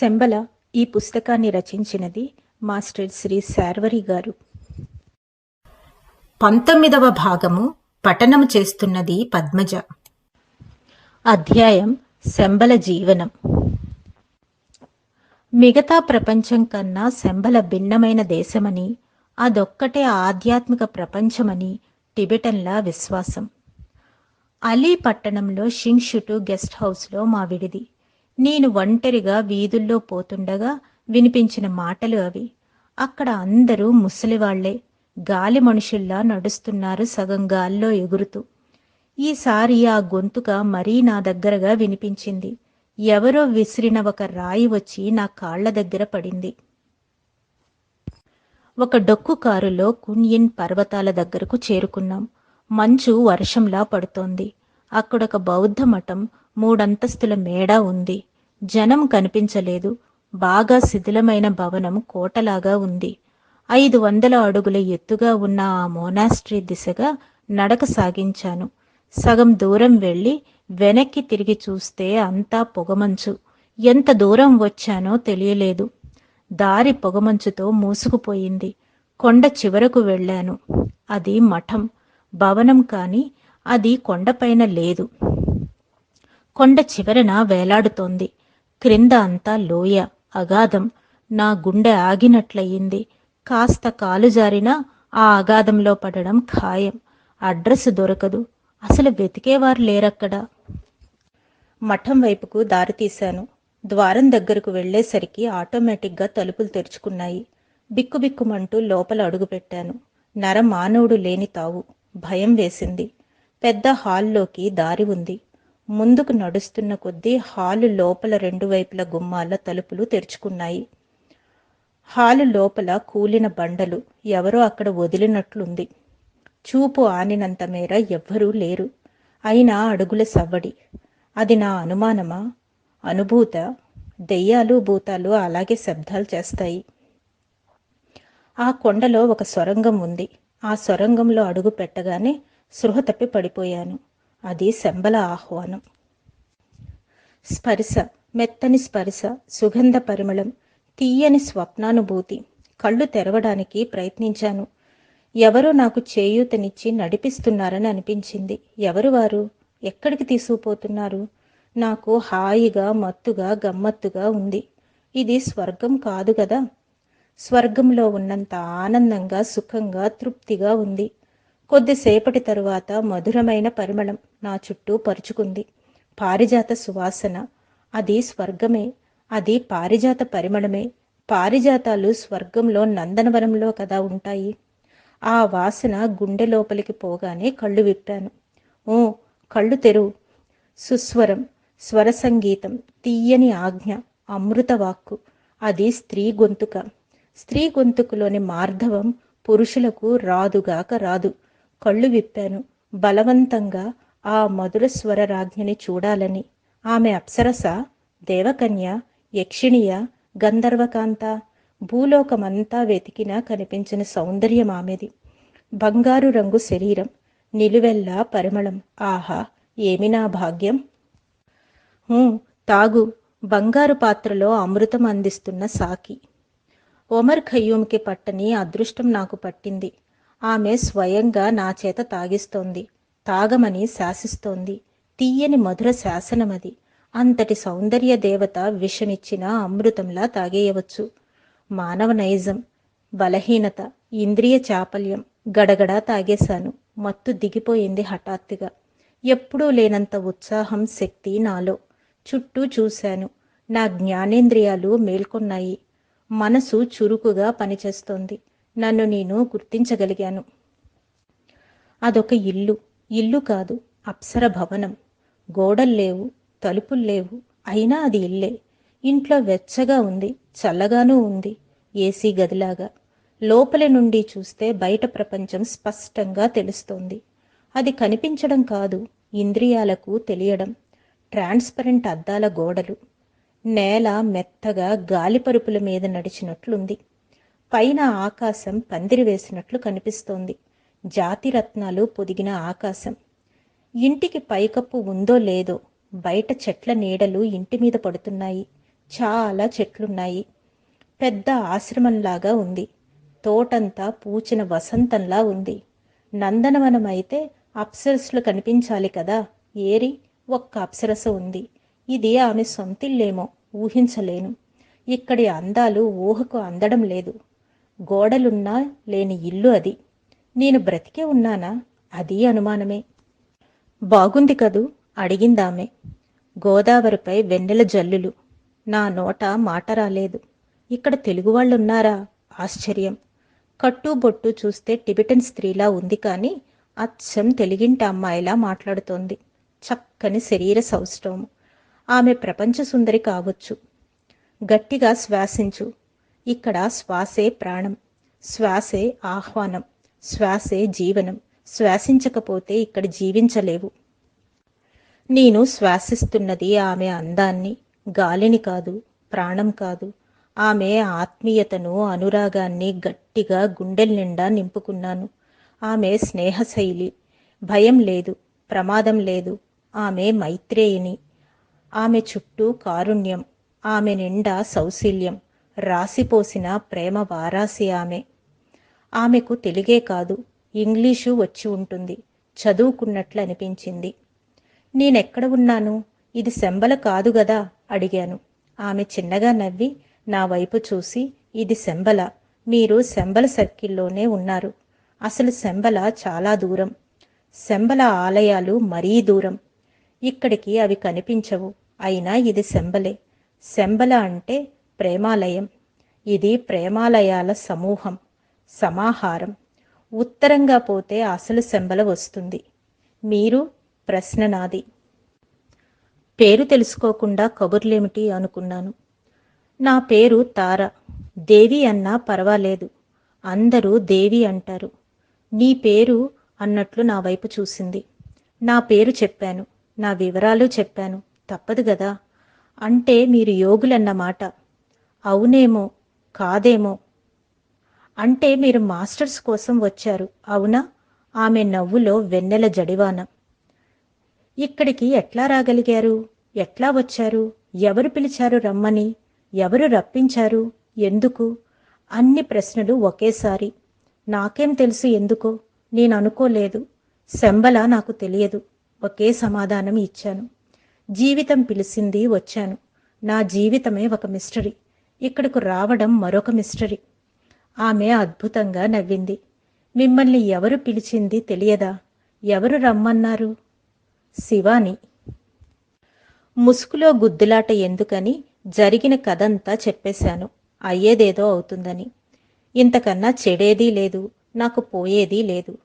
శంబల ఈ పుస్తకాన్ని రచించినది మాస్టర్ శ్రీ శార్వరి గారు. పంతొమ్మిదవ భాగము పఠనము చేస్తున్నది పద్మజ. అధ్యాయం శంబల జీవనం. మిగతా ప్రపంచం కన్నా శంబల భిన్నమైన దేశమని అదొక్కటే ఆధ్యాత్మిక ప్రపంచమని టిబెటన్ల విశ్వాసం. అలీ పట్టణంలో షింగ్షుటు గెస్ట్ హౌస్లో మా విడిది. నేను ఒంటరిగా వీధుల్లో పోతుండగా వినిపించిన మాటలు అవి. అక్కడ అందరూ ముసలివాళ్ళే. గాలి మనుషుల్లా నడుస్తున్నారు సగం గాల్లో ఎగురుతూ. ఈసారి ఆ గొంతుక మరీ నా దగ్గరగా వినిపించింది. ఎవరో విసిరిన ఒక రాయి వచ్చి నా కాళ్ళ దగ్గర పడింది. ఒక డొక్కు కారులో కున్యిన్ పర్వతాల దగ్గరకు చేరుకున్నాం. మంచు వర్షంలా పడుతోంది. అక్కడొక బౌద్ధ మఠం మూడంతస్తుల మేడ ఉంది. జనం కనిపించలేదు. బాగా శిథిలమైన భవనం కోటలాగా ఉంది. ఐదు వందల అడుగుల ఎత్తుగా ఉన్న ఆ మోనాస్ట్రీ దిశగా నడక సాగించాను. సగం దూరం వెళ్ళి వెనక్కి తిరిగి చూస్తే అంతా పొగమంచు. ఎంత దూరం వచ్చానో తెలియలేదు. దారి పొగమంచుతో మూసుకుపోయింది. కొండ చివరకు వెళ్ళాను. అది మఠం. భవనం కాని అది కొండపైన లేదు. కొండ చివరన వేలాడుతోంది. క్రింద అంతా లోయ అగాధం. నా గుండె ఆగినట్లయింది. కాస్త కాలు జారినా ఆ అగాధంలో పడడం ఖాయం. అడ్రస్ దొరకదు. అసలు వెతికేవారు లేరక్కడ. మఠం వైపుకు దారి తీశాను. ద్వారం దగ్గరకు వెళ్ళేసరికి ఆటోమేటిక్గా తలుపులు తెరుచుకున్నాయి. బిక్కుబిక్కుమంటూ లోపల అడుగుపెట్టాను నర మానవుడు లేని తావు. భయం వేసింది. పెద్ద హాల్లోకి దారి ఉంది. ముందుకు నడుస్తున్న కొద్దీ హాలు లోపల రెండు వైపుల గుమ్మాల తలుపులు తెరుచుకున్నాయి. హాలు లోపల కూలిన బండలు ఎవరో అక్కడ వదిలినట్లుంది. చూపు ఆనినంత మేర ఎవ్వరూ లేరు. అయినా అడుగుల సవ్వడి. అది నా అనుమానమా? అనుభూత? దెయ్యాలు భూతాలు అలాగే శబ్దాలు చేస్తాయి. ఆ కొండలో ఒక సొరంగం ఉంది. ఆ సొరంగంలో అడుగు పెట్టగానే సృహ తప్పి పడిపోయాను. అది శంబల ఆహ్వానం. స్పర్శ మెత్తని స్పర్శ సుగంధ పరిమళం తీయని స్వప్నానుభూతి. కళ్ళు తెరవడానికి ప్రయత్నించాను. ఎవరో నాకు చేయూతనిచ్చి నడిపిస్తున్నారని అనిపించింది. ఎవరు వారు? ఎక్కడికి తీసుకుపోతున్నారు? నాకు హాయిగా మత్తుగా గమ్మత్తుగా ఉంది. ఇది స్వర్గం కాదు కదా? స్వర్గంలో ఉన్నంత ఆనందంగా సుఖంగా తృప్తిగా ఉంది. కొద్దిసేపటి తరువాత మధురమైన పరిమళం నా చుట్టూ పరుచుకుంది. పారిజాత సువాసన. అది స్వర్గమే. అది పారిజాత పరిమళమే. పారిజాతాలు స్వర్గంలో నందనవనంలో కదా ఉంటాయి. ఆ వాసన గుండె లోపలికి పోగానే కళ్ళు విప్పాను. ఓ కళ్ళు తెరువు సుస్వరం స్వర సంగీతం తీయని ఆజ్ఞ అమృతవాక్కు అది స్త్రీ గొంతుక. స్త్రీ గొంతుకులోని మార్ధవం పురుషులకు రాదుగాక రాదు. కళ్ళు విప్పాను. బలవంతంగా ఆ మధుర స్వర రాజ్ఞని చూడాలని. ఆమె అప్సరస దేవకన్య యక్షిణియ గంధర్వకాంత భూలోకమంతా వెతికినా కనిపించిన సౌందర్యం ఆమెది. బంగారు రంగు శరీరం నిలువెల్లా పరిమళం. ఆహా ఏమి నా భాగ్యం? తాగు. బంగారు పాత్రలో అమృతం అందిస్తున్న సాకి. ఒమర్ ఖయ్యూమ్కి పట్టని అదృష్టం నాకు పట్టింది. ఆమె స్వయంగా నా చేత తాగిస్తోంది. తాగమని శాసిస్తోంది. తీయని మధుర శాసనమది. అంతటి సౌందర్య దేవత విషమిచ్చిన అమృతంలా తాగేయవచ్చు. మానవ నైజం బలహీనత ఇంద్రియ చాపల్యం గడగడా తాగేశాను. మత్తు దిగిపోయింది హఠాత్తుగా. ఎప్పుడూ లేనంత ఉత్సాహం శక్తి నాలో. చుట్టూ చూశాను. నా జ్ఞానేంద్రియాలు మేల్కొన్నాయి. మనసు చురుకుగా పనిచేస్తోంది. నన్ను నేను గుర్తించగలిగాను. అదొక ఇల్లు. ఇల్లు కాదు అప్సర భవనం. గోడలు లేవు తలుపులు లేవు. అయినా అది ఇల్లే. ఇంట్లో వెచ్చగా ఉంది చల్లగానూ ఉంది ఏసీ గదిలాగా. లోపలి నుండి చూస్తే బయట ప్రపంచం స్పష్టంగా తెలుస్తోంది. అది కనిపించడం కాదు ఇంద్రియాలకు తెలియడం. ట్రాన్స్పరెంట్ అద్దాల గోడలు. నేల మెత్తగా గాలిపరుపుల మీద నడిచినట్లుంది. పైన ఆకాశం పందిరి వేసినట్లు కనిపిస్తోంది. జాతిరత్నాలు పొదిగిన ఆకాశం. ఇంటికి పైకప్పు ఉందో లేదో బయట చెట్ల నీడలు ఇంటి మీద పడుతున్నాయి. చాలా చెట్లున్నాయి. పెద్ద ఆశ్రమంలాగా ఉంది. తోటంతా పూచిన వసంతంలా ఉంది. నందనవనం అయితే అప్సరస్లు కనిపించాలి కదా. ఏరి ఒక్క అప్సరస ఉంది. ఇది ఆమె సొంతిల్లేమో ఊహించలేను. ఇక్కడి అందాలు ఊహకు అందడం లేదు. గోడలున్నా లేని ఇల్లు అది. నేను బ్రతికే ఉన్నానా? అది అనుమానమే. బాగుంది కదూ? అడిగిందామె. గోదావరిపై వెన్నెల జల్లులు. నా నోట మాట రాలేదు. ఇక్కడ తెలుగువాళ్ళున్నారా? ఆశ్చర్యం. కట్టుబొట్టు చూస్తే టిబెటన్ స్త్రీలా ఉంది కానీ అచ్చం తెలుగింటి అమ్మాయిలా మాట్లాడుతోంది. చక్కని శరీర సౌష్ఠవం ఆమె ప్రపంచ సుందరి కావచ్చు. గట్టిగా శ్వాసించు. ఇక్కడ శ్వాసే ప్రాణం శ్వాసే ఆహ్వానం శ్వాసే జీవనం. శ్వాసించకపోతే ఇక్కడ జీవించలేవు. నేను శ్వాసిస్తున్నది ఆమె అందాన్ని గాలిని కాదు ప్రాణం కాదు. ఆమె ఆత్మీయతను అనురాగాన్ని గట్టిగా గుండెల నిండా నింపుకున్నాను. ఆమె స్నేహశైలి. భయం లేదు ప్రమాదం లేదు. ఆమె మైత్రేయిని. ఆమె చుట్టూ కారుణ్యం. ఆమె నిండా సౌశీల్యం. రాసిపోసిన ప్రేమ వారాసి ఆమె. ఆమెకు తెలుగే కాదు ఇంగ్లీషు వచ్చి ఉంటుంది చదువుకున్నట్లు అనిపించింది. నేనెక్కడ ఉన్నాను? ఇది శంబల కాదు గదా? అడిగాను. ఆమె చిన్నగా నవ్వి నా వైపు చూసి ఇది శంబల. మీరు శంబల సర్కిల్లోనే ఉన్నారు. అసలు శంబల చాలా దూరం. శంబల ఆలయాలు మరీ దూరం. ఇక్కడికి అవి కనిపించవు. అయినా ఇది శంబలే. శంబల అంటే ప్రేమాలయం. ఇది ప్రేమాలయాల సమూహం సమాహారం. ఉత్తరంగా పోతే అసలు శంబల వస్తుంది. మీరు ప్రశ్న నాది. పేరు తెలుసుకోకుండా కబుర్లేమిటి అనుకున్నాను. నా పేరు తార. దేవి అన్నా పర్వాలేదు. అందరూ దేవి అంటారు. నీ పేరు అన్నట్లు నా వైపు చూసింది. నా పేరు చెప్పాను. నా వివరాలు చెప్పాను. తప్పదు గదా? అంటే మీరు యోగులన్నమాట. అవునేమో కాదేమో. అంటే మీరు మాస్టర్స్ కోసం వచ్చారు అవునా? ఆమె నవ్వులో వెన్నెల జడివాన. ఇక్కడికి ఎట్లా రాగలిగారు? ఎట్లా వచ్చారు? ఎవరు పిలిచారు రమ్మని? ఎవరు రప్పించారు? ఎందుకు? అన్ని ప్రశ్నలు ఒకేసారి. నాకేం తెలుసు ఎందుకో? నేను అనుకోలేదు శంబల నాకు తెలియదు. ఒకే సమాధానం ఇచ్చాను. జీవితం పిలిచింది వచ్చాను. నా జీవితమే ఒక మిస్టరీ. ఇక్కడకు రావడం మరొక మిస్టరీ. ఆమె అద్భుతంగా నవ్వింది. మిమ్మల్ని ఎవరు పిలిచింది తెలియదా? ఎవరు రమ్మన్నారు? శివాని. ముసుగులో గుద్దులాట ఎందుకని జరిగిన కథంతా చెప్పేశాను. అయ్యేదేదో అవుతుందని. ఇంతకన్నా చెడేదీ లేదు నాకు పోయేదీ లేదు.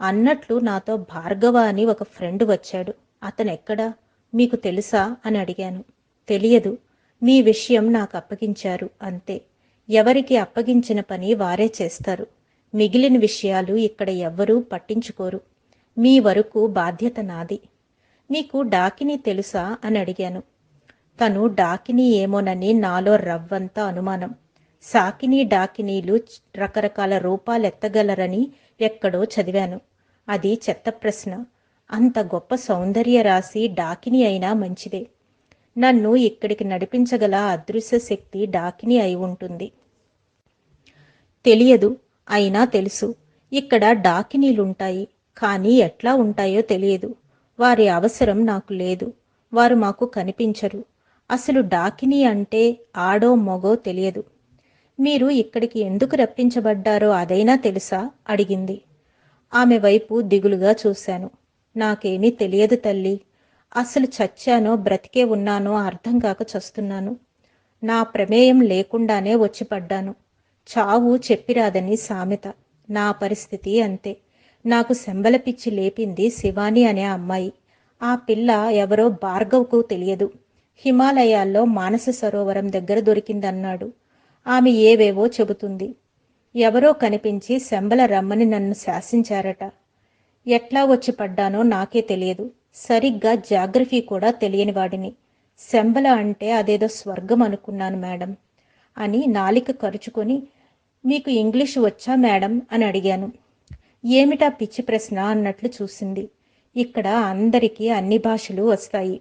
అన్నట్లు నాతో భార్గవ అని ఒక ఫ్రెండ్ వచ్చాడు. అతనెక్కడా? మీకు తెలుసా? అని అడిగాను. తెలియదు. మీ విషయం నాకు అప్పగించారు అంతే. ఎవరికి అప్పగించిన పని వారే చేస్తారు. మిగిలిన విషయాలు ఇక్కడ ఎవ్వరూ పట్టించుకోరు. మీ వరకు బాధ్యత నాది. మీకు డాకిని తెలుసా అని అడిగాను. తను డాకిని ఏమోనని నాలో రవ్వంత అనుమానం. సాకిని డాకినీలు రకరకాల రూపాలెత్తగలరని ఎక్కడో చదివాను. అది చెత్త ప్రశ్న. అంత గొప్ప సౌందర్య రాశి డాకిని అయినా మంచిదే. నన్ను ఇక్కడికి నడిపించగల అదృశ్య శక్తి డాకిని అయి ఉంటుంది. తెలియదు అయినా తెలుసు. ఇక్కడ డాకినీలుంటాయి కానీ ఎట్లా ఉంటాయో తెలియదు. వారి అవసరం నాకు లేదు వారు మాకు కనిపించరు. అసలు డాకిని అంటే ఆడో మొగో తెలియదు. మీరు ఇక్కడికి ఎందుకు రప్పించబడ్డారో అదైనా తెలుసా? అడిగింది. ఆమె వైపు దిగులుగా చూశాను. నాకేమీ తెలియదు తల్లి. అసలు చచ్చానో బ్రతికే ఉన్నానో అర్థం కాక చస్తున్నాను. నా ప్రమేయం లేకుండానే వచ్చి పడ్డాను. చావు చెప్పిరాదని సామెత. నా పరిస్థితి అంతే. నాకు శంబల పిచ్చి లేపింది శివాని అనే అమ్మాయి. ఆ పిల్ల ఎవరో భార్గవ్కు తెలియదు. హిమాలయాల్లో మానస సరోవరం దగ్గర దొరికిందన్నాడు. ఆమె ఏవేవో చెబుతుంది. ఎవరో కనిపించి శంబల రమ్మని నన్ను శాసించారట. ఎట్లా వచ్చి పడ్డానో నాకే తెలియదు. సరిగ్గా జాగ్రఫీ కూడా తెలియని వాడిని. శంబల అంటే అదేదో స్వర్గం అనుకున్నాను మేడం అని నాలిక కరుచుకొని మీకు ఇంగ్లీష్ వచ్చా మేడం? అని అడిగాను. ఏమిటా పిచ్చి ప్రశ్న? అన్నట్లు చూసింది. ఇక్కడ అందరికీ అన్ని భాషలు వస్తాయి.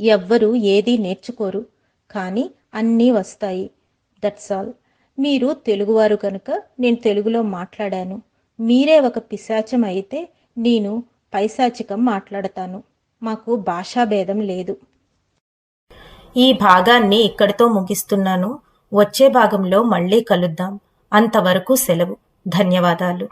ఎవ్వరూ ఏదీ నేర్చుకోరు కానీ అన్నీ వస్తాయి. దట్స్ ఆల్ మీరు తెలుగువారు కనుక నేను తెలుగులో మాట్లాడాను. మీరే ఒక పిశాచం అయితే నేను పైశాచికం మాట్లాడతాను. మాకు భాషాభేదం లేదు. ఈ భాగాన్ని ఇక్కడితో ముగిస్తున్నాను. వచ్చే భాగంలో మళ్ళీ కలుద్దాం. అంతవరకు సెలవు. ధన్యవాదాలు.